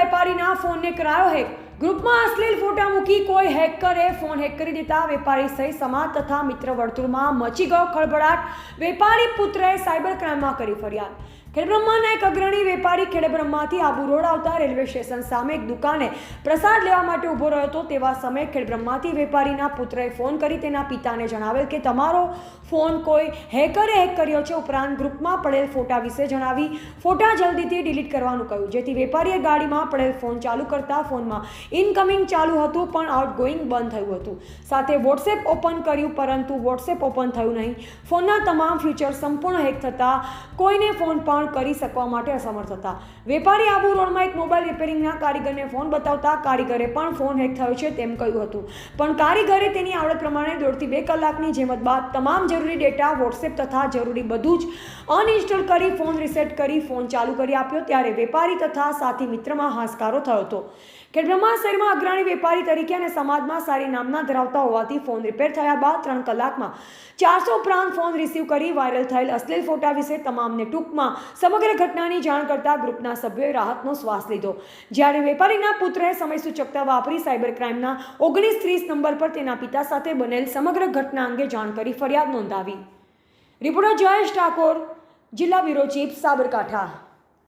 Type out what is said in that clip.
વેપારીના ફોનને કરાયો હેક. ગ્રુપમાં અશ્લીલ ફોટા મૂકી કોઈ હેકરે ફોન હેક કરી દેતા વેપારી સહિત સમાજ તથા મિત્ર વર્તુળમાં મચી ગયો ખળભળાટ. વેપારી પુત્રએ સાયબર ક્રાઇમમાં કરી ફરિયાદ. ખેડબ્રહ્માના એક અગ્રણી વેપારી ખેડબ્રહ્માથી આબુ રોડ આવતા રેલવે સ્ટેશન સામે એક દુકાને પ્રસાદ લેવા માટે ઊભો રહ્યો હતો તેવા સમયે ખેડબ્રહ્માથી વેપારીના પુત્રએ ફોન કરી તેના પિતાને જણાવેલ કે તમારો ફોન કોઈ હેકરે હેક કર્યો છે ઉપરાંત ગ્રુપમાં પડેલ ફોટા વિશે જણાવી ફોટા જલ્દીથી ડિલીટ કરવાનું કહ્યું. જેથી વેપારીએ ગાડીમાં પડેલ ફોન ચાલુ કરતા ફોનમાં ઇનકમિંગ ચાલુ હતું પણ આઉટગોઈંગ બંધ થયું હતું. સાથે વોટ્સએપ ઓપન કર્યું પરંતુ વોટ્સએપ ઓપન થયું નહીં. ફોનના તમામ ફીચર સંપૂર્ણ હેક થતાં કોઈને ફોન પણ કરી શકવા માટે અસમર્થ હતા. વેપારી આબુ રોડમાં એક મોબાઈલ રિપેરિંગના કારીગરને ફોન બતાવતા કારીગરે પણ ફોન હેક થયો છે તેમ કહ્યું હતું. પણ કારીગરે તેની આવડત પ્રમાણે દોઢથી બે કલાકની જેમત બાદ તમામ જરૂરી ડેટા વોટ્સએપ તથા જરૂરી બધું જ અનઇન્સ્ટોલ કરી ફોન રિસેટ કરી ફોન ચાલુ કરી આપ્યો ત્યારે વેપારી તથા સાથી મિત્રમાં હાશકારો થયો હતો. ખેડબ્રહ્મા શહેરમાં અગ્રણી વેપારી તરીકે અને સમાજમાં સારી નામના ધરાવતા હોવાથી ફોન રિપેર થયા બાદ ત્રણ કલાકમાં ચારસો ઉપરાંત ફોન રિસીવ કરી વાયરલ થયેલ અશ્લીલ ફોટા વિશે તમામને ટૂંકમાં સમગ્ર ઘટનાની જાણ કરતા ગ્રુપના સભ્યોએ રાહતનો શ્વાસ લીધો. જ્યારે વેપારીના પુત્રએ સમય સૂચકતા વાપરી સાયબર ક્રાઇમના ઓગણીસ ત્રીસ નંબર પર તેના પિતા સાથે બનેલ સમગ્ર ઘટના અંગે જાણ કરી ફરિયાદ નોંધાવી. રિપોર્ટર જયેશ ઠાકોર, જિલ્લા બ્યુરો ચીફ સાબરકાંઠા.